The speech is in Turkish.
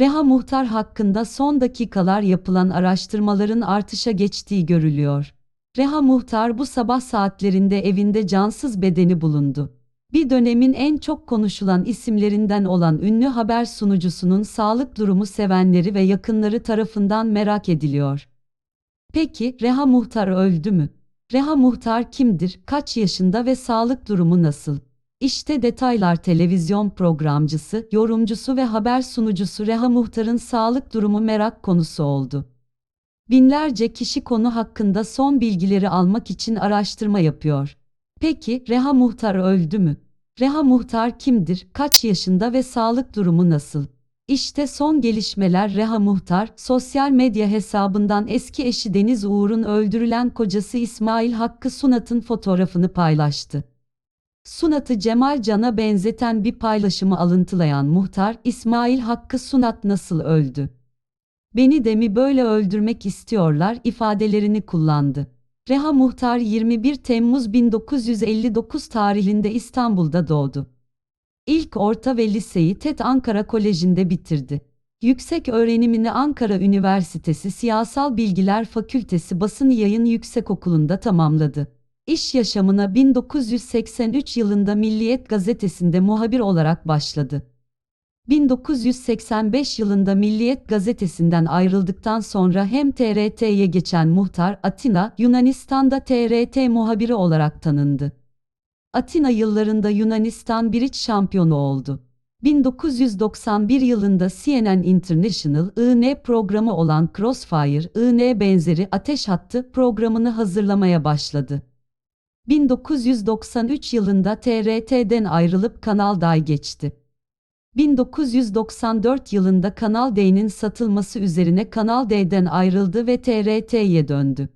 Reha Muhtar hakkında son dakikalar yapılan araştırmaların artışa geçtiği görülüyor. Reha Muhtar bu sabah saatlerinde evinde cansız bedeni bulundu. Bir dönemin en çok konuşulan isimlerinden olan ünlü haber sunucusunun sağlık durumu sevenleri ve yakınları tarafından merak ediliyor. Peki Reha Muhtar öldü mü? Reha Muhtar kimdir, kaç yaşında ve sağlık durumu nasıl? İşte detaylar televizyon programcısı, yorumcusu ve haber sunucusu Reha Muhtar'ın sağlık durumu merak konusu oldu. Binlerce kişi konu hakkında son bilgileri almak için araştırma yapıyor. Peki Reha Muhtar öldü mü? Reha Muhtar kimdir, kaç yaşında ve sağlık durumu nasıl? İşte son gelişmeler Reha Muhtar, sosyal medya hesabından eski eşi Deniz Uğur'un öldürülen kocası İsmail Hakkı Sunat'ın fotoğrafını paylaştı. Sunat'ı Cemal Can'a benzeten bir paylaşımı alıntılayan muhtar, İsmail Hakkı Sunat nasıl öldü? Beni de mi böyle öldürmek istiyorlar ifadelerini kullandı. Reha Muhtar 21 Temmuz 1959 tarihinde İstanbul'da doğdu. İlk orta ve liseyi TED Ankara Koleji'nde bitirdi. Yüksek öğrenimini Ankara Üniversitesi Siyasal Bilgiler Fakültesi Basın Yayın Yüksekokulu'nda tamamladı. İş yaşamına 1983 yılında Milliyet Gazetesi'nde muhabir olarak başladı. 1985 yılında Milliyet Gazetesi'nden ayrıldıktan sonra hem TRT'ye geçen muhtar Atina, Yunanistan'da TRT muhabiri olarak tanındı. Atina yıllarında Yunanistan Bridge şampiyonu oldu. 1991 yılında CNN International IN programı olan Crossfire IN benzeri ateş hattı programını hazırlamaya başladı. 1993 yılında TRT'den ayrılıp Kanal D'ye geçti. 1994 yılında Kanal D'nin satılması üzerine Kanal D'den ayrıldı ve TRT'ye döndü.